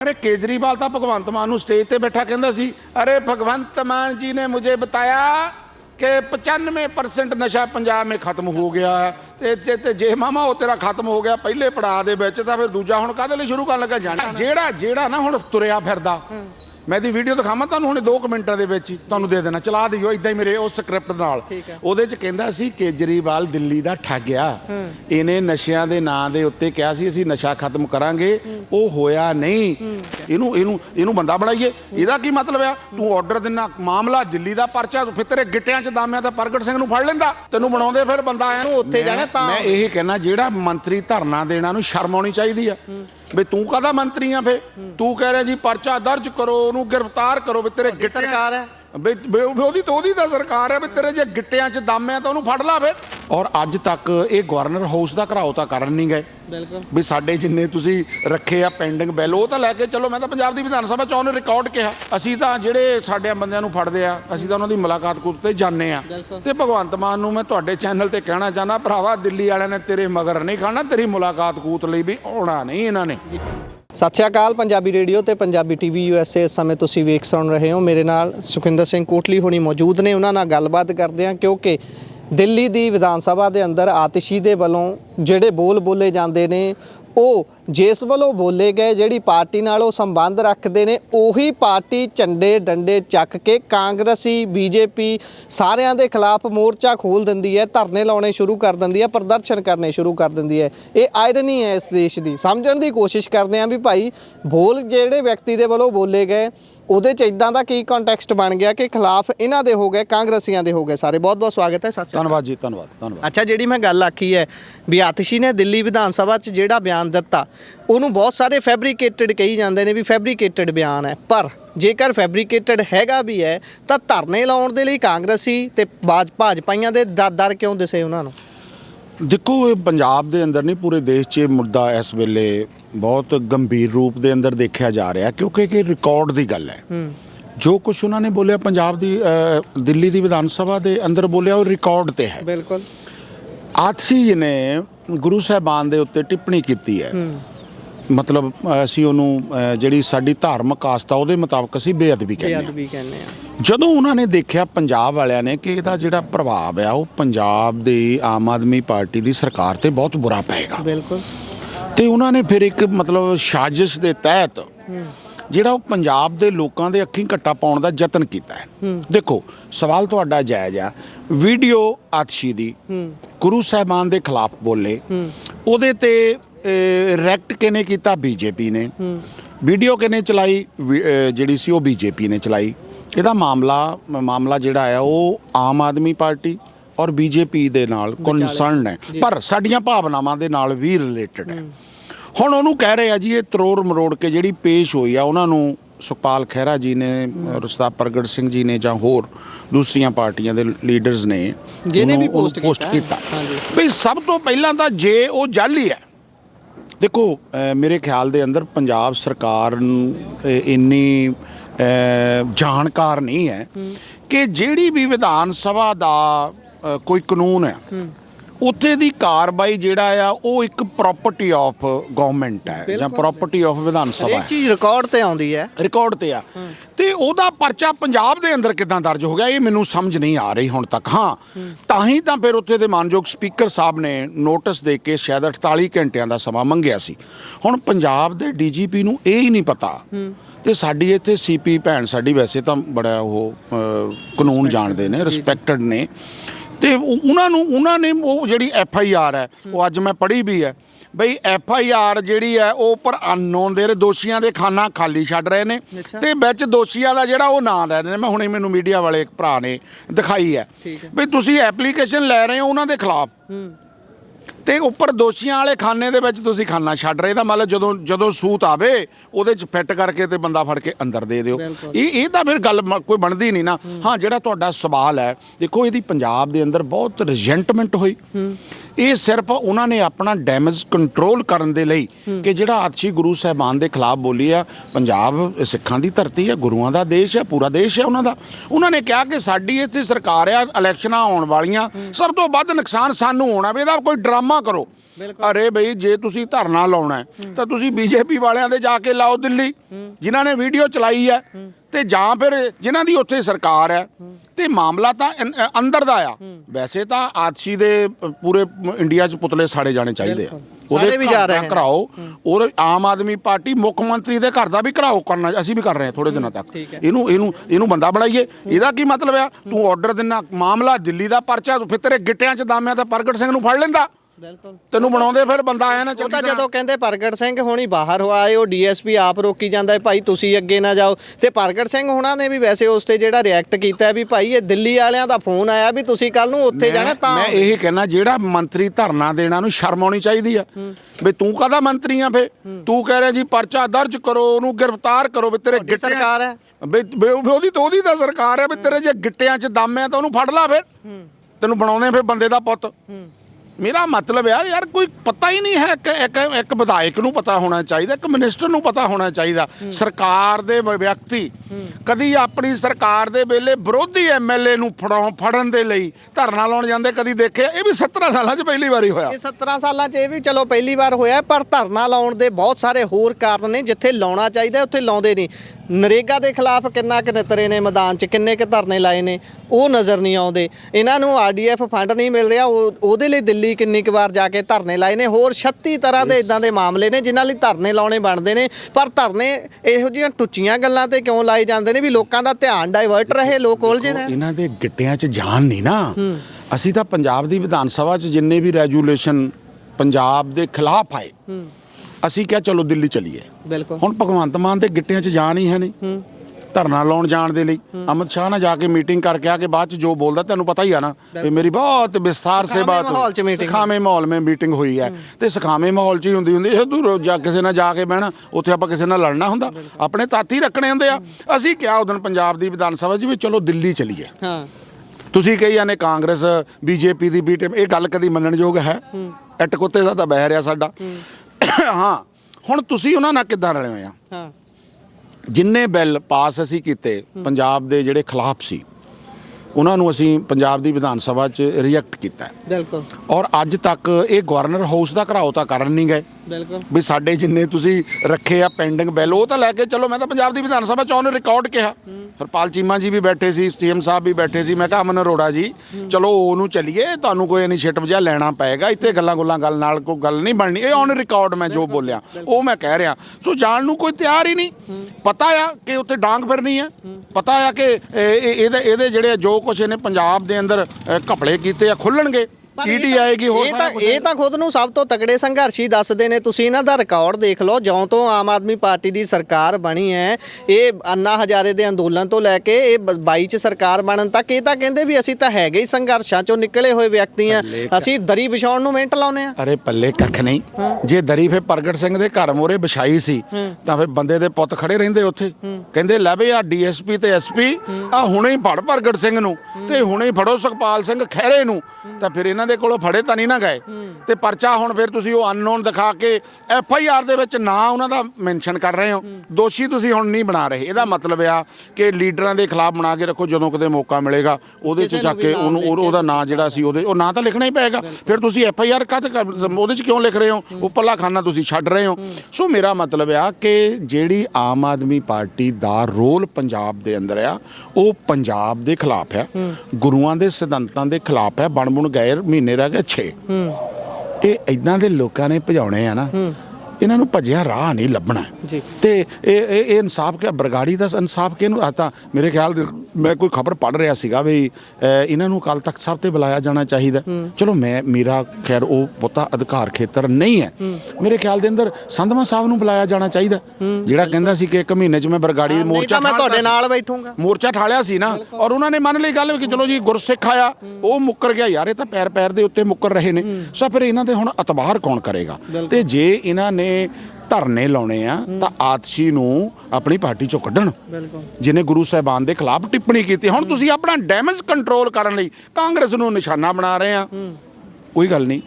ਅਰੇ ਕੇਜਰੀਵਾਲ ਤਾਂ ਭਗਵੰਤ ਮਾਨ ਨੂੰ ਸਟੇਜ ਤੇ ਬੈਠਾ ਕਹਿੰਦਾ ਸੀ, ਅਰੇ ਭਗਵੰਤ ਮਾਨ ਜੀ ਨੇ ਮੁਝੇ ਬਤਾਇਆ ਕਿ 95% ਨਸ਼ਾ ਪੰਜਾਬ ਮੇ ਖਤਮ ਹੋ ਗਿਆ ਤੇ ਤੇ- ਤੇ ਜੇ ਮਾਮਾ ਉਹ ਤੇਰਾ ਖਤਮ ਹੋ ਗਿਆ, ਪਹਿਲੇ ਪੜਾਅ ਦੇ ਵਿੱਚ ਤਾਂ ਫਿਰ ਦੂਜਾ ਹੁਣ ਕਾਹਦੇ ਲਈ ਸ਼ੁਰੂ ਕਰਨ ਲੱਗਾ? ਜਾਣਾ ਜਿਹੜਾ ਜਿਹੜਾ ਨਾ ਹੁਣ ਤੁਰਿਆ ਫਿਰਦਾ ਮੈਂ ਦੀ ਵੀਡੀਓ ਦਿਖਾਵਾਂ ਤੁਹਾਨੂੰ ਹੁਣੇ 2 ਮਿੰਟਾਂ ਦੇ ਵਿੱਚ ਹੀ ਤੁਹਾਨੂੰ ਦੇ ਦੇਣਾ। ਚਲਾ ਦਿਓ ਇਦਾਂ ਹੀ ਮੇਰੇ ਉਸ ਸਕ੍ਰਿਪਟ ਨਾਲ। ਉਹਦੇ ਚ ਕਹਿੰਦਾ ਸੀ ਕੇਜਰੀਵਾਲ ਦਿੱਲੀ ਦਾ ਠੱਗਿਆ ਇਹਨੇ ਨਸ਼ਿਆਂ ਦੇ ਨਾਂ ਦੇ ਉੱਤੇ ਕਿਹਾ ਸੀ ਅਸੀਂ ਨਸ਼ਾ ਖਤਮ ਕਰਾਂਗੇ। ਉਹ ਹੋਇਆ ਨਹੀਂ। ਇਹਨੂੰ ਇਹਨੂੰ ਇਹਨੂੰ ਬੰਦਾ ਬਣਾਈਏ। ਇਹਦਾ ਕੀ ਮਤਲਬ ਆ? ਤੂੰ ਆਰਡਰ ਦਿਨਾ ਮਾਮਲਾ ਦਿੱਲੀ ਦਾ ਪਰਚਾ ਫਿਰ ਤੇਰੇ ਗਿੱਟਿਆਂ 'ਚ ਦਾਮਿਆਂ ਤਾਂ ਪ੍ਰਗਟ ਸਿੰਘ ਨੂੰ ਫੜ ਲੈਂਦਾ। ਤੈਨੂੰ ਬਣਾਉਂਦੇ ਫਿਰ ਬੰਦਾ ਆਇਆ ਨੂੰ ਉੱਥੇ ਜਾਣਾ ਤਾਂ- ਮੈਂ ਇਹ ਕਹਿਣਾ ਜਿਹੜਾ ਮੰਤਰੀ ਧਰਨਾ ਦੇਣਾ ਨੂੰ ਸ਼ਰਮ ਆਉਣੀ ਚਾਹੀਦੀ ਆ। ਵੀ ਤੂੰ ਕਾਹਦਾ ਮੰਤਰੀ ਆ ਫੇ? ਤੂੰ ਕਹਿ ਰਿਹਾ ਜੀ ਪਰਚਾ ਦਰਜ ਕਰੋ ਉਹਨੂੰ ਗ੍ਰਿਫਤਾਰ ਕਰੋ ਵੀ ਤੇਰੇ ਗਿੱਟਿਆਂ ਸਰਕਾਰ ਹੈ। ਉਹ- ਉਹਦੀ ਤਾਂ ਉਹਦੀ ਤਾਂ ਸਰਕਾਰ ਹੈ ਵੀ ਤੇਰੇ ਜੇ ਗਿੱਟਿਆਂ 'ਚ ਦਮ ਹੈ ਤਾਂ ਉਹਨੂੰ ਫੜ ਲਾ ਫਿਰ। ਔਰ ਅੱਜ ਤੱਕ ਇਹ ਗਵਰਨਰ ਹਾਊਸ ਦਾ ਘਰਾਓ ਤਾਂ ਕਰਨ ਨਹੀਂ ਗਏ। ਬਿਲਕੁਲ। ਵੀ ਸਾਡੇ ਜਿੰਨੇ ਤੁਸੀਂ ਰੱਖੇ ਆ ਪੈਂਡਿੰਗ ਬਿੱਲ ਉਹ ਤਾਂ ਲੈ ਕੇ ਚਲੋ ਮੈਂ ਤਾਂ ਪੰਜਾਬ ਦੀ ਵਿਧਾਨ ਸਭਾ ਚ ਉਹਨੇ ਰਿਕਾਰਡ ਕਿਹਾ। ਅਸੀਂ ਤਾਂ ਜਿਹੜੇ ਸਾਡੇ ਬੰਦਿਆਂ ਨੂੰ ਫੜਦੇ ਆ ਅਸੀਂ ਤਾਂ ਉਹਨਾਂ ਦੀ ਮੁਲਾਕਾਤ ਕੁੱਤ ਤੇ ਜਾਂਦੇ ਆ। ਬਿਲਕੁਲ। ਤੇ ਭਗਵੰਤ ਮਾਨ ਨੂੰ ਮੈਂ ਤੁਹਾਡੇ ਚੈਨਲ ਤੇ ਕਹਿਣਾ ਚਾਹਨਾ ਭਰਾਵਾ ਦਿੱਲੀ ਵਾਲਿਆਂ ਨੇ ਤੇਰੇ ਮਗਰ ਨਹੀਂ ਖਾਣਾ ਤੇਰੀ ਮੁਲਾਕਾਤ ਕੂਤ ਲਈ ਵੀ ਆਉਣਾ ਨਹੀਂ ਇਹਨਾਂ ਨੇ। ਸਤਿ ਸ਼੍ਰੀ ਅਕਾਲ, ਪੰਜਾਬੀ ਰੇਡੀਓ ਤੇ ਪੰਜਾਬੀ ਟੀਵੀ ਯੂਐਸਏ ਇਸ ਸਮੇਂ ਤੁਸੀਂ ਵੇਖ ਸੁਣ ਰਹੇ ਹੋ। ਮੇਰੇ ਨਾਲ ਸੁਖਿੰਦਰ ਸਿੰਘ ਕੋਟਲੀ ਹੋਣੀ ਮੌਜੂਦ ਨੇ। ਉਹਨਾਂ ਨਾਲ ਗੱਲਬਾਤ ਕਰਦੇ ਹਾਂ, ਕਿਉਂਕਿ ਦਿੱਲੀ ਦੀ ਵਿਧਾਨ ਸਭਾ ਦੇ ਅੰਦਰ ਆਤਿਸ਼ੀ ਦੇ ਵੱਲੋਂ ਜਿਹੜੇ ਬੋਲ ਬੋਲੇ ਜਾਂਦੇ ਨੇ ਉਹ ਜਿਸ ਵੱਲੋਂ ਬੋਲੇ ਗਏ ਜਿਹੜੀ ਪਾਰਟੀ ਨਾਲ ਉਹ ਸੰਬੰਧ ਰੱਖਦੇ ਨੇ, ਉਹੀ ਪਾਰਟੀ ਝੰਡੇ ਡੰਡੇ ਚੱਕ ਕੇ ਕਾਂਗਰਸੀ, ਬੀਜੇਪੀ ਸਾਰਿਆਂ ਦੇ ਖਿਲਾਫ ਮੋਰਚਾ ਖੋਲ ਦਿੰਦੀ ਹੈ, ਧਰਨੇ ਲਾਉਣੇ ਸ਼ੁਰੂ ਕਰ ਦਿੰਦੀ ਹੈ, ਪ੍ਰਦਰਸ਼ਨ ਕਰਨੇ ਸ਼ੁਰੂ ਕਰ ਦਿੰਦੀ ਹੈ। ਇਹ ਆਇਰਨੀ ਹੈ ਇਸ ਦੇਸ਼ ਦੀ। ਸਮਝਣ ਦੀ ਕੋਸ਼ਿਸ਼ ਕਰਦੇ ਆਂ ਵੀ ਭਾਈ ਬੋਲ ਜਿਹੜੇ ਵਿਅਕਤੀ ਦੇ ਵੱਲੋਂ ਬੋਲੇ ਗਏ ਉਹਦੇ ਚ ਇਦਾਂ ਦਾ ਕੀ ਕੰਟੈਕਸਟ ਬਣ ਗਿਆ ਕਿ ਖਿਲਾਫ ਇਹਨਾਂ ਦੇ ਹੋ ਗਏ ਕਾਂਗਰਸੀਆਂ ਦੇ ਹੋ ਗਏ? ਸਾਰੇ ਬਹੁਤ ਬਹੁਤ ਸਵਾਗਤ ਹੈ ਅਕਾਲ। ਧੰਨਵਾਦ ਜੀ ਧੰਨਵਾਦ ਧੰਨਵਾਦ। ਅੱਛਾ ਜਿਹੜੀ ਮੈਂ ਗੱਲ ਆਖੀ ਹੈ ਵੀ ਆਤਿਸ਼ੀ ਨੇ ਦਿੱਲੀ ਵਿਧਾਨ ਸਭਾ 'ਚ ਜਿਹੜਾ ਬਿਆਨ ਦਿੱਤਾ ਉਹਨੂੰ ਬਹੁਤ ਸਾਰੇ ਫੈਬਰੀਕੇਟਡ ਕਹੀ ਜਾਂਦੇ ਨੇ ਵੀ ਫੈਬਰੀਕੇਟਡ ਬਿਆਨ ਹੈ। ਪਰ ਜੇਕਰ ਫੈਬਰੀਕੇਟਡ ਹੈਗਾ ਵੀ ਹੈ ਤਾਂ ਧਰਨੇ ਲਾਉਣ ਦੇ ਲਈ ਕਾਂਗਰਸੀ ਤੇ ਬਾਜ ਭਾਜਪਾਈਆਂ ਦੇ ਦਰ ਦਰ ਕਿਉਂ ਦਿਸੇ ਉਹਨਾਂ ਨੂੰ? ਦੇਖੋ ਇਹ ਪੰਜਾਬ ਦੇ ਅੰਦਰ ਨਹੀਂ ਪੂਰੇ ਦੇਸ਼ 'ਚ ਇਹ ਮੁੱਦਾ ਇਸ ਵੇਲੇ ਬਹੁਤ ਗੰਭੀਰ ਰੂਪ ਦੇ ਅੰਦਰ ਦੇਖਿਆ ਜਾ ਰਿਹਾ ਕਿਉਂਕਿ ਇਹ ਰਿਕਾਰਡ ਦੀ ਗੱਲ ਹੈ। ਜੋ ਕੁਝ ਉਹਨਾਂ ਨੇ ਬੋਲਿਆ ਪੰਜਾਬ ਦੀ ਦਿੱਲੀ ਦੀ ਵਿਧਾਨ ਸਭਾ ਦੇ ਅੰਦਰ ਬੋਲਿਆ ਉਹ ਰਿਕਾਰਡ ਤੇ ਹੈ। ਬਿਲਕੁਲ। ਆਤਸੀ ਜੀ ਨੇ ਗੁਰੂ ਸਾਹਿਬਾਨ ਦੇ ਉੱਤੇ ਟਿੱਪਣੀ ਕੀਤੀ ਹੈ। ਮਤਲਬ ਅਸੀਂ ਉਹਨੂੰ ਅ, ਜਿਹੜੀ ਸਾਡੀ ਧਾਰਮਿਕ ਆਸਥਾ ਉਹਦੇ ਮੁਤਾਬਕ ਅਸੀਂ ਬੇਅਦਬੀ ਕਹਿੰਦੇ ਹਾਂ। ਵੀ ਕਹਿੰਦੇ ਆ ਜਦੋਂ ਉਹਨਾਂ ਨੇ ਦੇਖਿਆ ਪੰਜਾਬ ਵਾਲਿਆਂ ਨੇ ਕਿ ਇਹਦਾ ਜਿਹੜਾ ਪ੍ਰਭਾਵ ਆ ਉਹ ਪੰਜਾਬ ਦੀ ਆਮ ਆਦਮੀ ਪਾਰਟੀ ਦੀ ਸਰਕਾਰ ਤੇ ਬਹੁਤ ਬੁਰਾ ਪਏਗਾ। ਬਿਲਕੁਲ। ਤੇ ਉਹਨਾਂ ਨੇ ਫਿਰ ਇੱਕ ਮਤਲਬ ਸਾਜ਼ਿਸ਼ ਦੇ ਤਹਿਤ ਜਿਹੜਾ ਉਹ ਪੰਜਾਬ ਦੇ ਲੋਕਾਂ ਦੇ ਅੱਖੀਂ ਘੱਟਾ ਪਾਉਣ ਦਾ ਯਤਨ ਕੀਤਾ ਹੈ। ਦੇਖੋ ਸਵਾਲ ਤੁਹਾਡਾ ਜਾਇਜ਼ ਆ। ਵੀਡੀਓ ਆਤਸ਼ੀ ਦੀ ਗੁਰੂ ਸਾਹਿਬਾਨ ਦੇ ਖਿਲਾਫ ਬੋਲੇ। ਉਹਦੇ ਤੇ ਰੈਕਟ ਕਿਨੇ ਕੀਤਾ? ਬੀਜੇਪੀ ਨੇ। ਵੀਡੀਓ ਕਿਨੇ ਚਲਾਈ? ਜਿਹੜੀ ਸੀ ਉਹ ਬੀਜੇਪੀ ਨੇ ਚਲਾਈ। ਇਹਦਾ ਮਾਮਲਾ ਮਾਮਲਾ ਜਿਹੜਾ ਆ ਉਹ ਆਮ ਆਦਮੀ ਪਾਰਟੀ ਔਰ ਬੀਜੇਪੀ ਦੇ ਨਾਲ ਕਨਸਰਨ ਹੈ। ਪਰ ਸਾਡੀਆਂ ਭਾਵਨਾਵਾਂ ਦੇ ਨਾਲ ਵੀ ਰਿਲੇਟਡ ਹੈ। ਹੁਣ ਉਹਨੂੰ ਕਹਿ ਰਹੇ ਆ ਜੀ ਇਹ ਤਰੋੜ ਮਰੋੜ ਕੇ ਜਿਹੜੀ ਪੇਸ਼ ਹੋਈ ਆ ਉਹਨਾਂ ਨੂੰ ਸੁਖਪਾਲ ਖਹਿਰਾ ਜੀ ਨੇ ਰਸਤਾ ਪ੍ਰਗਟ ਸਿੰਘ ਜੀ ਨੇ ਜਾਂ ਹੋਰ ਦੂਸਰੀਆਂ ਪਾਰਟੀਆਂ ਦੇ ਲੀਡਰਸ ਨੇ ਜਿਹਨੇ ਵੀ ਕੀਤਾ। ਕੀਤਾ। ਹਾਂਜੀ। ਵੀ ਸਭ ਤੋਂ ਪਹਿਲਾਂ ਤਾਂ ਜੇ ਉਹ ਜਾਲੀ ਹੈ ਦੇਖੋ ਮੇਰੇ ਖਿਆਲ ਦੇ ਅੰਦਰ ਪੰਜਾਬ ਸਰਕਾਰ ਇੰਨੀ ਜਾਣਕਾਰ ਨਹੀਂ ਹੈ ਕਿ ਜਿਹੜੀ ਵੀ ਵਿਧਾਨ ਸਭਾ ਦਾ ਕੋਈ ਕਾਨੂੰਨ ਹੈ। ਉੱਥੇ ਦੀ ਕਾਰਵਾਈ ਜਿਹੜਾ ਆ ਉਹ ਇੱਕ ਪ੍ਰਾਪਰਟੀ ਆਫ ਗਵਰਨਮੈਂਟ ਹੈ ਜਾਂ। ਪ੍ਰਾਪਰਟੀ ਆਫ ਵਿਧਾਨ ਸਭਾ ਇਹ ਚੀਜ਼ ਰਿਕਾਰਡ ਤੇ ਆਉਂਦੀ ਹੈ। ਰਿਕਾਰਡ ਤੇ ਆ। ਤੇ ਉਹਦਾ ਪਰਚਾ ਪੰਜਾਬ ਦੇ ਅੰਦਰ ਕਿਦਾਂ ਦਰਜ ਹੋ ਗਿਆ ਇਹ ਮੈਨੂੰ ਸਮਝ ਨਹੀਂ ਆ ਰਹੀ ਹੁਣ ਤੱਕ। ਹਾਂ ਤਾਂ ਹੀ ਤਾਂ ਫਿਰ ਉੱਥੇ ਦੇ ਮਾਨਯੋਗ ਸਪੀਕਰ ਸਾਹਿਬ ਨੇ ਨੋਟਿਸ ਦੇ ਕੇ ਸ਼ਾਇਦ 48 ਘੰਟਿਆਂ ਦਾ ਸਮਾਂ ਮੰਗਿਆ ਸੀ। ਹੁਣ ਪੰਜਾਬ ਦੇ ਡੀਜੀਪੀ ਨੂੰ ਇਹ ਹੀ ਨਹੀਂ ਪਤਾ। ਤੇ ਸਾਡੀ ਇੱਥੇ ਸੀਪੀ ਭੈਣ ਸਾਡੀ ਵੈਸੇ ਤਾਂ ਬੜਾ ਉਹ ਕਾਨੂੰਨ ਜਾਣਦੇ ਨੇ ਰਿਸਪੈਕਟਡ ਨੇ। ਤੇ ਉਹ- ਉਹਨਾਂ ਨੂੰ ਉਹਨਾਂ ਨੇ ਉਹ ਜਿਹੜੀ ਐਫ ਆਈ ਆਰ ਹੈ ਉਹ ਅੱਜ ਮੈਂ ਪੜ੍ਹੀ ਵੀ ਹੈ। ਬਈ ਐਫ ਆਈ ਆਰ ਜਿਹੜੀ ਹੈ ਉਹ ਪਰ ਅਨਨੋਨ ਦੇ ਦੋਸ਼ੀਆਂ ਦੇ ਖਾਨਾ ਖਾਲੀ ਛੱਡ ਰਹੇ ਨੇ। ਤੇ ਵਿੱਚ ਦੋਸ਼ੀਆਂ ਦਾ ਜਿਹੜਾ ਉਹ ਨਾਂ ਲੈ ਰਹੇ ਨੇ। ਮੈਂ ਹੁਣੇ ਮੈਨੂੰ ਮੀਡੀਆ ਵਾਲੇ ਇੱਕ ਭਰਾ ਨੇ ਦਿਖਾਈ ਹੈ। ਬਈ ਤੁਸੀਂ ਐਪਲੀਕੇਸ਼ਨ ਲੈ ਰਹੇ ਹੋ ਉਹਨਾਂ ਦੇ ਖਿਲਾਫ। ਤੇ ਉੱਪਰ ਦੋਸ਼ੀਆਂ ਵਾਲੇ ਖਾਨੇ ਦੇ ਵਿੱਚ ਤੁਸੀਂ ਖਾਨਾ ਛੱਡ ਰਹੇ ਦਾ ਮਤਲਬ ਜਦੋਂ ਜਦੋਂ ਸੂਤ ਆਵੇ ਉਹਦੇ ਚ ਫਿੱਟ ਕਰਕੇ ਤੇ ਬੰਦਾ ਫੜ ਕੇ ਅੰਦਰ ਦੇ ਦਿਓ। ਇਹ ਇਹ ਤਾਂ ਫਿਰ ਗੱਲ ਮ- ਕੋਈ ਬਣਦੀ ਨਹੀਂ ਨਾ। ਹਾਂ। ਜਿਹੜਾ ਤੁਹਾਡਾ ਸਵਾਲ ਹੈ ਦੇਖੋ ਇਹਦੀ ਪੰਜਾਬ ਦੇ ਅੰਦਰ ਬਹੁਤ ਰਿਜੈਂਟਮੈਂਟ ਹੋਈ। ਇਹ ਸਿਰਫ ਉਹਨਾਂ ਨੇ ਆਪਣਾ ਡੈਮੇਜ ਕੰਟਰੋਲ ਕਰਨ ਦੇ ਲਈ ਕਿ ਜਿਹੜਾ ਆਤਸ਼ੀ ਗੁਰੂ ਸਾਹਿਬਾਨ ਦੇ ਖਿਲਾਫ ਬੋਲੀ ਆ ਪੰਜਾਬ ਸਿੱਖਾਂ ਦੀ ਧਰਤੀ ਹੈ ਗੁਰੂਆਂ ਦਾ ਦੇਸ਼ ਹੈ ਪੂਰਾ ਦੇਸ਼ ਹੈ ਉਹਨਾਂ ਦਾ। ਉਹਨਾਂ ਨੇ ਕਿਹਾ ਕਿ ਸਾਡੀ ਇੱਥੇ ਸਰਕਾਰ ਆ ਇਲੈਕਸ਼ਨਾਂ ਆਉਣ ਵਾਲੀਆਂ ਸਭ ਤੋਂ ਵੱਧ ਨੁਕਸਾਨ ਸਾਨੂੰ ਹੋਣਾ ਵੀ ਇਹਦਾ ਕੋਈ ਡਰਾਮਾ ਕਰੋ। ਅਰੇ ਬਈ ਜੇ ਤੁਸੀਂ ਧਰਨਾ ਲਾਉਣਾ ਤਾਂ ਤੁਸੀਂ ਬੀਜੇਪੀ ਵਾਲਿਆਂ ਦੇ ਜਾ ਕੇ ਲਾਓ ਦਿੱਲੀ ਜਿਨ੍ਹਾਂ ਨੇ ਵੀਡੀਓ ਚਲਾਈ ਹੈ। ਤੇ ਜਾਂ ਫਿਰ ਜਿਨ੍ਹਾਂ ਦੀ ਉੱਥੇ ਸਰਕਾਰ ਹੈ। ਤੇ ਮਾਮਲਾ ਤਾਂ ਅੰਦਰ ਦਾ ਆ। ਵੈਸੇ ਤਾਂ ਆਤਸ਼ੀ ਦੇ ਪੂਰੇ ਇੰਡੀਆ 'ਚ ਪੁਤਲੇ ਸਾੜੇ ਜਾਣੇ ਚਾਹੀਦੇ ਆ। ਸਾਰੇ ਵੀ ਜਾ ਦਾ ਰਹੇ। ਕਰਾਓ। ਔਰ ਆਮ ਆਦਮੀ ਪਾਰਟੀ ਮੁੱਖ ਮੰਤਰੀ ਦੇ ਘਰ ਦਾ ਵੀ ਕਰਾਓ ਕਰਨਾ ਅਸੀਂ ਵੀ ਕਰ ਰਹੇ ਹਾਂ ਥੋੜੇ ਦਿਨਾਂ ਤੱਕ। ਇਹਨੂੰ ਇਹਨੂੰ ਇਹਨੂੰ ਬੰਦਾ ਬਣਾਈਏ। ਇਹਦਾ ਕੀ ਮਤਲਬ ਆ? ਤੂੰ ਆਰਡਰ ਦਿਨਾ ਮਾਮਲਾ ਦਿੱਲੀ ਦਾ ਪਰਚਾ ਤੂੰ ਫਿਰ ਤੇਰੇ ਗਿੱਟਿਆਂ 'ਚ ਦਾਮਿਆਂ ਤਾਂ ਪ੍ਰਗਟ ਸਿੰਘ ਨੂੰ ਫੜ ਲੈਂਦਾ। ਬਿਲਕੁਲ। ਤੈਨੂੰ ਬਣਾਉਂਦੇ ਫਿਰ ਬੰਦਾ ਆਇਆ ਨਾ ਉਹ ਤਾਂ। ਜਦੋਂ ਕਹਿੰਦੇ ਪ੍ਰਗਟ ਸਿੰਘ ਹੋਣੀ ਬਾਹਰ ਹੋ ਆਏ ਉਹ ਡੀਐਸਪੀ ਆਪ ਰੋਕੀ ਜਾਂਦਾ ਹੈ ਭਾਈ ਤੁਸੀਂ ਅੱਗੇ ਨਾ ਜਾਓ। ਤੇ ਪ੍ਰਗਟ ਸਿੰਘ ਹੋਣਾ ਨੇ ਵੀ ਵੈਸੇ ਉਸ ਤੇ ਜਿਹੜਾ ਰਿਐਕਟ ਕੀਤਾ ਹੈ ਵੀ ਭਾਈ ਇਹ ਦਿੱਲੀ ਵਾਲਿਆਂ ਦਾ ਫੋਨ ਆਇਆ ਵੀ ਤੁਸੀਂ ਕੱਲ ਨੂੰ ਉੱਥੇ ਜਾਣਾ ਤਾਂ ਮੈਂ ਇਹ ਕਹਿਣਾ ਜਿਹੜਾ ਮੰਤਰੀ ਧਰਨਾ ਦੇਣਾ ਨੂੰ ਸ਼ਰਮ ਆਉਣੀ ਚਾਹੀਦੀ ਆ। ਵੀ ਤੂੰ ਕਾਹਦਾ ਮੰਤਰੀ ਆ ਫੇ? ਤੂੰ ਕਹਿ ਰਿਹਾ ਜੀ ਪਰਚਾ ਦਰਜ ਕਰੋ ਉਹਨੂੰ ਗ੍ਰਿਫਤਾਰ ਕਰੋ ਵੀ ਤੇਰੇ ਤੁਹਾਡੀ ਸਰਕਾਰ ਹੈ। ਵੀ ਵੀ ਉਹ- ਉਹਦੀ ਤਾਂ ਉਹਦੀ ਤਾਂ ਸਰਕਾਰ ਹੈ ਵੀ ਤੇਰੇ ਜੇ ਗਿੱਟਿਆਂ 'ਚ ਦਮ ਹੈ ਤਾਂ ਉਹਨੂੰ ਫੜ ਲਾ ਫਿਰ ਤੈਨੂੰ ਬਣਾਉਂਦੇ ਫਿਰ ਬੰਦੇ ਦਾ ਪੁੱਤ। ਮੇਰਾ ਮਤਲਬ ਆ ਯਾਰ ਕੋਈ ਪਤਾ ਹੀ ਨਹੀਂ ਹੈ ਕਿ ਇੱਕ ਇੱਕ ਵਿਧਾਇਕ ਨੂੰ ਪਤਾ ਹੋਣਾ ਚਾਹੀਦਾ ਇੱਕ ਮਿਨਿਸਟਰ ਨੂੰ ਪਤਾ ਹੋਣਾ ਚਾਹੀਦਾ। ਸਰਕਾਰ ਦੇ ਵਿਅਕਤੀ। ਕਦੀ ਆਪਣੀ ਸਰਕਾਰ ਦੇ ਵੇਲੇ ਵਿਰੋਧੀ ਐਮਐਲਏ ਨੂੰ ਫੜਾਉ ਫੜਨ ਦੇ ਲਈ ਧਰਨਾ ਲਾਉਣ ਜਾਂਦੇ ਕਦੀ ਦੇਖਿਆ? ਇਹ ਵੀ 17 ਸਾਲਾਂ 'ਚ ਪਹਿਲੀ ਵਾਰੀ ਹੋਇਆ। ਇਹ 17 ਸਾਲਾਂ 'ਚ ਇਹ ਵੀ ਚਲੋ ਪਹਿਲੀ ਵਾਰ ਹੋਇਆ ਪਰ ਧਰਨਾ ਲਾਉਣ ਦੇ ਬਹੁਤ ਸਾਰੇ ਹੋਰ ਕਾਰਨ ਨੇ ਜਿੱਥੇ ਲਾਉਣਾ ਚਾਹੀਦਾ ਉੱਥੇ ਲਾਉਂਦੇ ਨਹੀਂ। ਨਰੇਗਾ ਦੇ ਖਿਲਾਫ ਕਿੰਨਾ ਕੁ ਨਿਤਰੇ ਨੇ ਮੈਦਾਨ 'ਚ ਕਿੰਨੇ ਕੁ ਧਰਨੇ ਲਾਏ ਨੇ ਉਹ ਨਜ਼ਰ ਨਹੀਂ ਆਉਂਦੇ। ਇਹਨਾਂ ਨੂੰ ਆਰਡੀਐਫ ਫੰਡ ਨਹੀਂ ਮਿਲ ਰਿਹਾ ਉਹ- ਉਹਦੇ ਲਈ ਦਿੱਲੀ ਕਿੰਨੀ ਕੁ ਵਾਰ ਜਾ ਕੇ ਧਰਨੇ ਲਾਏ ਨੇ। ਹੋਰ 36 ਤਰ੍ਹਾਂ ਦੇ ਇਦਾਂ ਦੇ ਮਾਮਲੇ ਨੇ ਜਿਨ੍ਹਾਂ ਲਈ ਧਰਨੇ ਲਾਉਣੇ ਬਣਦੇ ਨੇ। ਪਰ ਧਰਨੇ ਇਹੋ ਜਿਹੀਆਂ ਟੁੱਚੀਆਂ ਗੱਲਾਂ ਤੇ ਕਿਉਂ ਲਾਏ ਜਾਂਦੇ ਨੇ ਵੀ ਲੋਕਾਂ ਦਾ ਧਿਆਨ ਡਾਇਵਰਟ ਰਹੇ ਲੋਕ ਉਲਝੇ ਰਹਿਣ ਇਹਨਾਂ ਦੇ ਗਿੱਟਿਆਂ 'ਚ ਜਾਨ ਨਹੀਂ ਨਾ। ਅਸੀਂ ਤਾਂ ਪੰਜਾਬ ਦੀ ਵਿਧਾਨ ਸਭਾ 'ਚ ਜਿੰਨੇ ਵੀ ਰੈਜੂਲੇਸ਼ਨ ਪੰਜਾਬ ਦੇ ਖਿਲਾਫ ਆਏ ਅਸੀਂ ਕਿਹਾ ਚਲੋ ਦਿੱਲੀ ਚਲੀਏ। ਬਿਲਕੁਲ। ਹੁਣ ਭਗਵੰਤ ਮਾਨ ਦੇ ਗਿੱਟਿਆਂ 'ਚ ਜਾਨ ਹੀ ਹੈ ਨਹੀਂ। ਧਰਨਾ ਲਾਉਣ ਜਾਣ ਦੇ ਲਈ। ਅਮਿਤ ਸ਼ਾਹ ਨਾਲ ਜਾ ਕੇ ਮੀਟਿੰਗ ਕਰਕੇ ਆ ਕੇ ਬਾਅਦ 'ਚ ਜੋ ਬੋਲਦਾ ਤੈਨੂੰ ਪਤਾ ਹੀ ਆ ਨਾ ਵੀ ਮੇਰੀ ਬਹੁਤ ਵਿਸਥਾਰ ਸੇ ਬਾਤ ਮਾਹੌਲ 'ਚ meeting ਸਖਾਵੇਂ ਮਾਹੌਲ 'ਮੇ ਮੀਟਿੰਗ ਹੋਈ ਹੈ। ਤੇ ਸਖਾਵੇਂ ਮਾਹੌਲ 'ਚ ਹੀ ਹੁੰਦੀ ਹੁੰਦੀ ਇਹ ਦੂਰ ਜਾ ਕਿਸੇ ਨਾਲ ਜਾ ਕੇ ਬਹਿਣਾ ਉੱਥੇ ਆਪਾਂ ਕਿਸੇ ਨਾਲ ਲੜਨਾ ਹੁੰਦਾ। ਆਪਣੇ ਤਾਤੀ ਰੱਖਣੇ ਹੁੰਦੇ ਆ। ਅਸੀਂ ਕਿਹਾ ਉਦੋਂ ਪੰਜਾਬ ਦੀ ਵਿਧਾਨ ਸਭਾ 'ਚ ਵੀ ਚਲੋ ਦਿੱਲੀ ਚਲੀਏ। ਹਾਂ। ਤੁਸੀਂ ਕਹੀ ਜਾਂਦੇ ਕਾਂਗਰਸ ਬੀਜੇਪੀ ਦੀ ਬੀ ਟੀਮ ਇਹ ਗੱਲ ਕਦੀ ਮੰਨਣਯੋਗ ਹੈ? ਐਟ ਕੁੱਤੇ ਦਾ ਤਾਂ ਬਹਿ ਰਿਹਾ ਸਾਡਾ। ਹਾਂ ਹੁਣ ਤੁਸੀਂ ਉਹਨਾਂ ਨਾਲ ਕਿੱਦਾਂ ਰਲੇ ਹੋਏ ਆ? ਹਾਂ। ਜਿੰਨੇ ਬਿੱਲ ਪਾਸ ਅਸੀਂ ਕੀਤੇ ਪੰਜਾਬ ਦੇ ਜਿਹੜੇ ਖਿਲਾਫ ਸੀ ਉਹਨਾਂ ਨੂੰ ਅਸੀਂ ਪੰਜਾਬ ਦੀ ਵਿਧਾਨ ਸਭਾ 'ਚ ਰਿਜੈਕਟ ਕੀਤਾ। ਬਿਲਕੁਲ। ਔਰ ਅੱਜ ਤੱਕ ਇਹ ਗਵਰਨਰ ਹਾਊਸ ਦਾ ਘਰਾਓ ਤਾਂ ਕਰਨ ਨਹੀਂ ਗਏ। ਬਿਲਕੁਲ। ਵੀ ਸਾਡੇ ਜਿੰਨੇ ਤੁਸੀਂ ਰੱਖੇ ਆ ਪੈਂਡਿੰਗ ਬਿੱਲ ਉਹ ਤਾਂ ਲੈ ਕੇ ਚਲੋ ਮੈਂ ਤਾਂ ਪੰਜਾਬ ਦੀ ਵਿਧਾਨ ਸਭਾ ਚ ਉਹਨੇ ਰਿਕਾਰਡ ਕਿਹਾ। ਹਰਪਾਲ ਚੀਮਾ ਜੀ ਵੀ ਬੈਠੇ ਸੀ ਸੀਐਮ ਸਾਹਿਬ ਵੀ ਬੈਠੇ ਸੀ ਮੈਂ ਕਿਹਾ ਅਮਨ ਅਰੋੜਾ ਜੀ ਚਲੋ ਉਹਨੂੰ ਚੱਲੀਏ ਤੁਹਾਨੂੰ ਕੋਈ ਇਨੀਸ਼ੀਏਟਿਵ ਜਿਹਾ ਲੈਣਾ ਪਏਗਾ ਇੱਥੇ ਗੱਲਾਂ ਗੁੱਲਾਂ ਗੱਲ ਨਾਲ ਕੋਈ ਗੱਲ ਨਹੀਂ ਬਣਨੀ ਇਹ ਔਨ ਰਿਕਾਰਡ ਮੈਂ ਜੋ ਬੋਲਿਆ ਉਹ ਮੈਂ ਕਹਿ ਰਿਹਾ। ਸੋ ਜਾਣ ਨੂੰ ਕੋਈ ਤਿਆਰ ਹੀ ਨਹੀਂ। ਪਤਾ ਆ ਕਿ ਉੱਥੇ ਡਾਂਗ ਫਿਰਨੀ ਹੈ ਪਤਾ ਆ ਕਿ ਇਹ- ਇਹ- ਇਹਦੇ ਇਹਦੇ ਜਿਹੜੇ ਜੋ ਕੁਛ ਇਹਨੇ ਪੰਜਾਬ ਦੇ ਅੰਦਰ ਘਪਲੇ ਕੀਤੇ ਆ ਖੁੱਲਣਗੇ। ਈਡੀ ਤਾਂ- ਆਏਗੀ ਹੋਰ ਇਹ ਤਾਂ ਇਹ ਤਾਂ ਖੁਦ ਨੂੰ ਸਭ ਤੋਂ ਤਕੜੇ ਸੰਘਰਸ਼ੀ ਦੱਸਦੇ ਨੇ। ਤੁਸੀਂ ਇਹਨਾਂ ਦਾ ਰਿਕਾਰਡ ਦੇਖ ਲਓ ਜਿਉਂ ਤੋਂ ਆਮ ਆਦਮੀ ਪਾਰਟੀ ਦੀ ਸਰਕਾਰ ਬਣੀ ਹੈ ਇਹ ਅੰਨਾ ਹਜ਼ਾਰੇ ਦੇ ਅੰਦੋਲਨ ਤੋਂ ਲੈ ਕੇ ਇਹ 22 ਚ ਸਰਕਾਰ ਬਣਨ ਤੱਕ ਇਹ ਤਾਂ ਕਹਿੰਦੇ ਵੀ ਅਸੀਂ ਤਾਂ ਹੈਗੇ ਹੀ ਸੰਘਰਸ਼ਾਂ ਚੋਂ ਨਿਕਲੇ ਹੋਏ ਵਿਅਕਤੀ ਆ ਅਸੀਂ ਦਰੀ ਵਿਛਾਉਣ ਨੂੰ ਮਿਹਨਤ ਲਾਉਨੇ ਆ ਅਰੇ ਪੱਲੇ ਕੱਖ ਨਹੀਂ। ਜੇ ਦਰੀ ਫੇ ਪ੍ਰਗਟ ਸਿੰਘ ਦੇ ਘਰ ਮੋਰੇ ਵਿਛਾਈ ਸੀ ਤਾਂ ਫੇ ਬੰਦੇ ਦੇ ਪੁੱਤ ਖੜੇ ਰਹਿੰਦੇ ਉੱਥੇ। ਕਹਿੰਦੇ ਲੈ ਬਈ ਆ ਡੀਐਸਪੀ ਤੇ ਐਸਪੀ ਆ ਹੁਣੇ ਹੀ ਫੜ ਪ੍ਰਗਟ ਸਿੰਘ ਨੂੰ ਤੇ ਹੁਣੇ ਹੀ ਫੜੋ ਸੁਖਪਾਲ ਸਿੰਘ ਖਹਿਰੇ ਨੂੰ। ਤਾਂ ਫਿਰ ਇਹਨਾਂ ਦੇ ਕੋਲੋਂ ਫੜੇ ਤਾਂ ਨਹੀਂ ਨਾ ਗਏ। ਤੇ ਪਰਚਾ ਹੁਣ ਫਿਰ ਤੁਸੀਂ ਉਹ ਅਨਨੋਨ ਦਿਖਾ ਕੇ ਐਫ ਆਈ ਆਰ ਦੇ ਵਿੱਚ ਨਾਂ ਉਹਨਾਂ ਦਾ ਮੈਂਸ਼ਨ ਕਰ ਰਹੇ ਹੋ। ਦੋਸ਼ੀ ਤੁਸੀਂ ਹੁਣ ਨਹੀਂ ਬਣਾ ਰਹੇ। ਇਹਦਾ ਮਤਲਬ ਆ ਕਿ ਲੀਡਰਾਂ ਦੇ ਖਿਲਾਫ ਬਣਾ ਕੇ ਰੱਖੋ ਜਦੋਂ ਕਦੇ ਮੌਕਾ ਮਿਲੇਗਾ ਉਹਦੇ 'ਚ ਚੱਕ ਕੇ ਉਹਨੂੰ ਉਹ- ਉਹਦਾ ਨਾਂ ਜਿਹੜਾ ਸੀ ਉਹਦੇ ਉਹ ਨਾਂ ਤਾਂ ਲਿਖਣਾ ਹੀ ਪਏਗਾ। ਫਿਰ ਤੁਸੀਂ ਐਫ ਆਈ ਆਰ ਕਰ- ਉਹਦੇ 'ਚ ਕਿਉਂ ਲਿਖ ਰਹੇ ਹੋ? ਉੱਪਰਲਾ ਖਾਨਾ ਤੁਸੀਂ ਛੱਡ ਰਹੇ ਹੋ। ਸੋ ਮੇਰਾ ਮਤਲਬ ਆ ਕਿ ਜਿਹੜੀ ਆਮ ਆਦਮੀ ਪਾਰਟੀ ਦਾ ਰੋਲ ਪੰਜਾਬ ਦੇ ਅੰਦਰ ਆ ਉਹ ਪੰਜਾਬ ਦੇ ਖਿਲਾਫ ਆ। ਗੁਰੂਆਂ ਦੇ ਸਿਧਾਂਤਾਂ ਦੇ ਖਿਲਾਫ ਹੈ ਬਣ ਬਣ ਗਏ ਮਹੀਨੇ ਰਹਿ ਗਏ 6 ਇਹ ਇਦਾਂ ਦੇ ਲੋਕਾਂ ਨੇ ਭਜਾਉਣੇ ਆ ਨਾ ਇਹਨਾਂ ਨੂੰ ਭਜਿਆ ਰਾਹ ਨਹੀਂ ਲੱਭਣਾ। ਜੀ। ਤੇ ਇਹ ਇਹ ਇਨਸਾਫ ਕਿ ਬਰਗਾੜੀ ਦਾ ਇਨਸਾਫ ਕਿਹਨੂੰ ਆ ਤਾਂ ਮੇਰੇ ਖਿਆਲ ਦੇ ਮੈਂ ਕੋਈ ਖਬਰ ਪੜ੍ਹ ਰਿਹਾ ਸੀਗਾ ਵੀ ਇਹਨਾਂ ਨੂੰ ਅਕਾਲ ਤਖਤ ਸਾਹਿਬ ਤੇ ਬੁਲਾਇਆ ਜਾਣਾ ਚਾਹੀਦਾ। ਚਲੋ ਮੈਂ ਮੇਰਾ ਖੈਰ ਉਹ ਬਹੁਤਾ ਅਧਿਕਾਰ ਖੇਤਰ ਨਹੀਂ ਹੈ। ਮੇਰੇ ਖਿਆਲ ਦੇ ਅੰਦਰ ਸੰਧਵਾ ਸਾਹਿਬ ਨੂੰ ਬੁਲਾਇਆ ਜਾਣਾ ਚਾਹੀਦਾ। ਜਿਹੜਾ ਕਹਿੰਦਾ ਸੀ ਕਿ ਇੱਕ ਮਹੀਨੇ 'ਚ ਮੈਂ ਬਰਗਾੜੀ ਮੋਰਚਾ ਮੈਂ ਤੁਹਾਡੇ। ਨਾਲ ਬੈਠੂੰਗਾ। ਮੋਰਚਾ ਠਾਲਿਆ ਸੀ ਨਾ। ਔਰ ਉਹਨਾਂ ਨੇ ਮੰਨ ਲਈ ਗੱਲ ਕਿ ਚਲੋ ਜੀ ਗੁਰਸਿੱਖ ਆਇਆ ਉਹ ਮੁੱਕਰ ਗਿਆ। ਯਾਰ ਇਹ ਤਾਂ ਪੈਰ ਪੈਰ ਦੇ ਉੱਤੇ ਮੁੱਕਰ ਰਹੇ ਨੇ। ਸੋ ਫਿਰ ਇਹਨਾਂ ਦੇ ਹੁਣ ਅਤਬਾਰ ਕੌਣ ਕਰੇਗਾ? ਤੇ ਜੇ ਇਹਨਾਂ ਨੇ ਧਰਨੇ ਲਾਉਣੇ ਆ ਤਾਂ ਆਤਸ਼ੀ ਨੂੰ ਆਪਣੀ ਪਾਰਟੀ ਚੋਂ ਕੱਢਣ। ਜਿਨੇ ਗੁਰੂ ਸਾਹਿਬਾਨ ਦੇ ਖਿਲਾਫ ਟਿੱਪਣੀ ਕੀਤੀ। ਹੁਣ ਤੁਸੀਂ ਆਪਣਾ ਡੈਮੇਜ ਕੰਟਰੋਲ ਕਰਨ ਲਈ ਕਾਂਗਰਸ ਨੂੰ ਨਿਸ਼ਾਨਾ ਬਣਾ ਰਹੇ ਆ। ਕੋਈ ਗੱਲ ਨਹੀਂ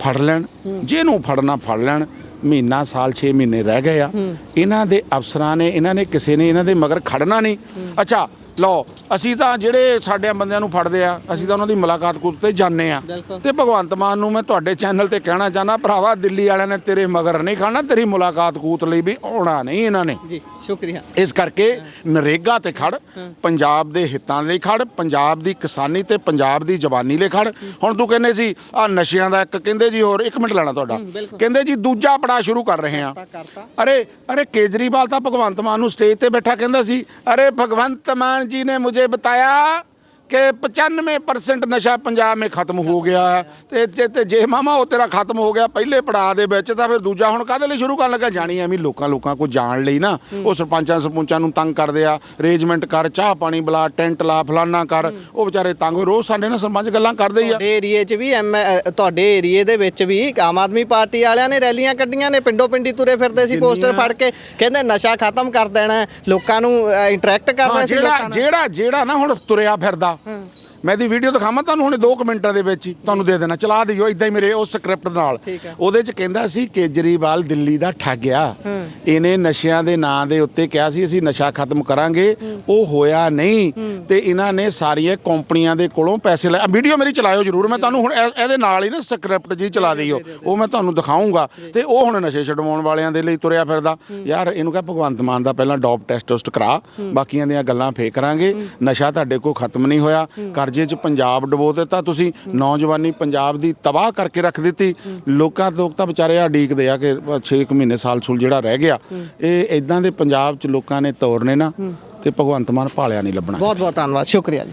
ਫੜ ਲੈਣ। ਜਿਹਨੂੰ ਫੜਨਾ ਫੜ ਲੈਣ। ਮਹੀਨਾ ਸਾਲ 6 ਮਹੀਨੇ ਰਹਿ ਗਏ ਆ। ਇਹਨਾਂ ਦੇ ਅਫਸਰਾਂ ਨੇ ਇਹਨਾਂ ਨੇ ਕਿਸੇ ਨੇ ਇਹਨਾਂ ਦੇ ਮਗਰ ਖੜਨਾ ਨਹੀਂ। ਅੱਛਾ ਲਓ ਅਸੀਂ ਤਾਂ ਜਿਹੜੇ ਸਾਡੇ ਬੰਦਿਆਂ ਨੂੰ ਫੜਦੇ ਆ ਅਸੀਂ ਤਾਂ ਉਹਨਾਂ ਦੀ ਮੁਲਾਕਾਤ ਕੁੱਤ ਤੇ ਜਾਂਦੇ ਆ। ਤੇ ਭਗਵੰਤ ਮਾਨ ਨੂੰ ਮੈਂ ਤੁਹਾਡੇ ਚੈਨਲ ਤੇ ਕਹਿਣਾ ਚਾਹਨਾ ਭਰਾਵਾ ਦਿੱਲੀ ਵਾਲਿਆਂ ਨੇ ਤੇਰੇ ਮਗਰ ਨਹੀਂ ਖਾਣਾ ਤੇਰੀ ਮੁਲਾਕਾਤ ਕੂਤ ਲਈ ਵੀ ਆਉਣਾ ਨਹੀਂ ਇਹਨਾਂ ਨੇ। ਜੀ। ਸ਼ੁਕਰੀਆ। ਇਸ ਕਰਕੇ ਨਰੇਗਾ ਤੇ ਖੜ ਪੰਜਾਬ ਦੇ ਹਿੱਤਾਂ ਲਈ ਖੜ ਪੰਜਾਬ ਦੀ ਕਿਸਾਨੀ ਤੇ ਪੰਜਾਬ ਦੀ ਜਵਾਨੀ ਲਈ ਖੜ। ਹੁਣ ਤੂੰ ਕਹਿੰਦੇ ਸੀ ਆ ਨਸ਼ਿਆਂ ਦਾ ਇੱਕ ਕਹਿੰਦੇ ਜੀ ਹੋਰ ਇੱਕ ਮਿੰਟ ਲੈਣਾ ਤੁਹਾਡਾ। ਕਹਿੰਦੇ ਜੀ ਦੂਜਾ ਪੜਾ ਸ਼ੁਰੂ ਕਰ ਰਹੇ ਆ ਅਰੇ ਅਰੇ ਕੇਜਰੀਵਾਲ ਤਾਂ ਭਗਵੰਤ ਮਾਨ ਨੂੰ ਸਟੇਜ ਤੇ ਬੈਠਾ ਕਹਿੰਦਾ ਸੀ ਅਰੇ ਭਗਵੰਤ ਮਾਨ ਜੀ ਨੇ ਮੁਝੇ ਬਤਾਇਆ ਕਿ 95% ਨਸ਼ਾ ਪੰਜਾਬ ਮੇ ਖਤਮ ਹੋ ਗਿਆ ਤੇ ਤੇ- ਤੇ ਜੇ ਮਾਮਾ ਉਹ ਤੇਰਾ ਖਤਮ ਹੋ ਗਿਆ ਪਹਿਲੇ ਪੜਾਅ ਦੇ ਵਿੱਚ ਤਾਂ ਫਿਰ ਦੂਜਾ ਹੁਣ ਕਾਹਦੇ ਲਈ ਸ਼ੁਰੂ ਕਰਨ ਲੱਗਾ? ਜਾਣੀ ਐਵੇਂ ਲੋਕਾਂ ਲੋਕਾਂ ਕੋ ਜਾਣ ਲਈ ਨਾ। ਉਹ ਸਰਪੰਚਾਂ ਸਰਪੰਚਾਂ ਨੂੰ ਤੰਗ ਕਰਦੇ ਆ। ਅਰੇਂਜਮੈਂਟ ਕਰ ਚਾਹ ਪਾਣੀ ਬੁਲਾ ਟੈਂਟ ਲਾ ਫਲਾਨਾ ਕਰ। ਉਹ ਵਿਚਾਰੇ ਤੰਗ। ਰੋਜ਼ ਸਾਡੇ ਨਾਲ ਸਰਪੰਚ ਗੱਲਾਂ ਕਰਦੇ ਹੀ ਆ। ਤੁਹਾਡੇ ਏਰੀਏ 'ਚ ਵੀ ਐਮ ਤੁਹਾਡੇ ਏਰੀਏ ਦੇ ਵਿੱਚ ਵੀ ਆਮ ਆਦਮੀ ਪਾਰਟੀ ਵਾਲਿਆਂ ਨੇ ਰੈਲੀਆਂ ਕੱਢੀਆਂ ਨੇ। ਪਿੰਡੋਂ ਪਿੰਡੀ ਤੁਰੇ ਫਿਰਦੇ ਸੀ ਪੋਸਟਰ ਫੜ ਕੇ। ਕਹਿੰਦੇ ਨਸ਼ਾ ਖਤਮ ਕਰ ਦੇਣਾ ਲੋਕਾਂ ਨੂੰ ਇੰਟਰੈਕਟ ਕਰ ਹਾਂ ਰਹੇ ਸੀ ਜਿਹੜਾ ਜਿਹੜਾ ਜਿਹੜਾ ਨਾ ਹੁਣ ਤੁਰਿਆ ਫਿਰਦਾ 嗯。ਮੈਂ ਦੀ ਵੀਡੀਓ ਦਿਖਾਵਾਂ ਤੁਹਾਨੂੰ ਹੁਣੇ 2 ਮਿੰਟਾਂ ਦੇ ਵਿੱਚ ਹੀ ਤੁਹਾਨੂੰ ਦੇ ਦੇਣਾ। ਚਲਾ ਦਿਓ ਇਦਾਂ ਹੀ ਮੇਰੇ ਉਸ ਸਕ੍ਰਿਪਟ ਨਾਲ। ਉਹਦੇ ਚ ਕਹਿੰਦਾ ਸੀ ਕੇਜਰੀਵਾਲ ਦਿੱਲੀ ਦਾ ਠੱਗਿਆ ਇਹਨੇ ਨਸ਼ਿਆਂ ਦੇ ਨਾਂ ਦੇ ਉੱਤੇ ਕਿਹਾ ਸੀ ਅਸੀਂ ਨਸ਼ਾ ਖਤਮ ਕਰਾਂਗੇ। ਉਹ ਹੋਇਆ ਨਹੀਂ। ਤੇ ਇਹਨਾਂ ਨੇ ਸਾਰੀਆਂ ਕੰਪਨੀਆਂ ਦੇ ਕੋਲੋਂ ਪੈਸੇ ਲੈ ਵੀਡੀਓ ਮੇਰੀ ਚਲਾਇਓ ਜਰੂਰ ਮੈਂ ਤੁਹਾਨੂੰ ਹੁਣ ਇਹ- ਇਹਦੇ ਨਾਲ ਹੀ ਨਾ ਸਕ੍ਰਿਪਟ ਜੀ ਚਲਾ ਦਿਓ। ਉਹ ਮੈਂ ਤੁਹਾਨੂੰ ਦਿਖਾਉਂਗਾ। ਤੇ ਉਹ ਹੁਣ ਨਸ਼ੇ ਛਡਵਾਉਣ ਵਾਲਿਆਂ ਦੇ ਲਈ ਤੁਰਿਆ ਫਿਰਦਾ। ਯਾਰ ਇਹਨੂੰ ਕਹ ਭਗਵੰਤ ਮਾਨ ਦਾ ਪਹਿਲਾਂ ਡੋਪ ਟੈਸਟ ਟੈਸਟ ਕਰਾ। ਬਾਕੀਆਂ ਦੀਆਂ ਗੱਲਾਂ ਫੇਰ ਕਰਾਂਗੇ। ਨਸ਼ਾ ਤੁਹਾਡੇ ਕੋਲ ਖਤਮ ਨਹੀਂ ਹੋਇਆ। ਕਰਜ਼ੇ 'ਚ ਪੰਜਾਬ ਡਬੋ ਦਿੱਤਾ, ਤੁਸੀਂ ਨੌਜਵਾਨੀ ਪੰਜਾਬ ਦੀ ਤਬਾਹ ਕਰਕੇ ਰੱਖ ਦਿੱਤੀ। ਲੋਕਾਂ ਲੋਕ ਤਾਂ ਵਿਚਾਰੇ ਆ ਡੀਕਦੇ ਆ ਕਿ 6 ਮਹੀਨੇ ਸਾਲ ਸੂਲ ਜਿਹੜਾ ਰਹਿ ਗਿਆ। ਇਹ ਇਦਾਂ ਦੇ ਪੰਜਾਬ 'ਚ ਲੋਕਾਂ ਨੇ ਤੋਰਨੇ ਨਾ ਤੇ ਭਗਵੰਤ ਮਾਨ ਭਾਲਿਆ ਨਹੀਂ ਲੱਭਣਾ। ਬਹੁਤ ਬਹੁਤ ਧੰਨਵਾਦ, ਸ਼ੁਕਰੀਆ ਜੀ।